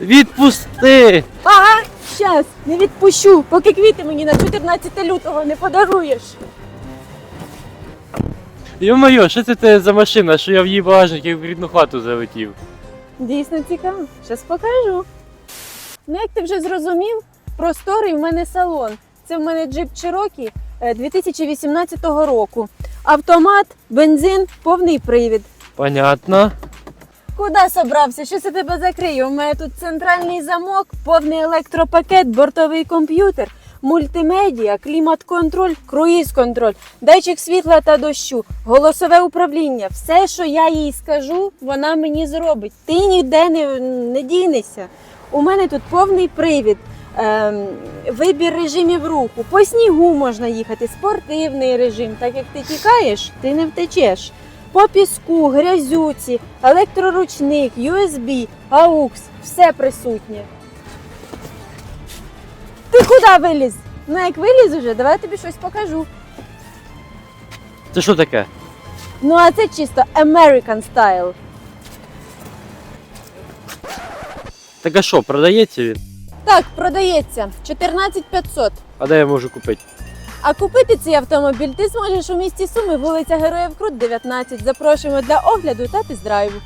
Відпусти! Ага, щас, не відпущу, поки квіти мені на 14 лютого не подаруєш. Йо-моє, що це те за машина, що я в її багажник як в рідну хату залетів? Дійсно цікаво. Щас покажу. Ну, як ти вже зрозумів, просторий в мене салон. Це в мене джип Cherokee е, 2018 року. Автомат, бензин, повний привід. Понятно. Куди собрався? Що це тебе закриє? У мене тут центральний замок, повний електропакет, бортовий комп'ютер, мультимедіа, клімат-контроль, круїз-контроль, датчик світла та дощу, голосове управління. Все, що я їй скажу, вона мені зробить. Ти ніде не, не дінешся. У мене тут повний привід. Ем, вибір режимів руху. По снігу можна їхати, спортивний режим. Так як ти тікаєш, ти не втечеш. По піску, грязюці, електроручник, USB, AUX, все присутнє. Ти куди виліз? Ну як виліз уже, давай я тобі щось покажу. Це що таке? Ну а це чисто American style. Так а що, продається він? Так, продається 14500. А де я можу купити? А купити цей автомобіль ти зможеш у місті Суми, вулиця Героїв Крут, 19. Запрошуємо для огляду та тест-драйву.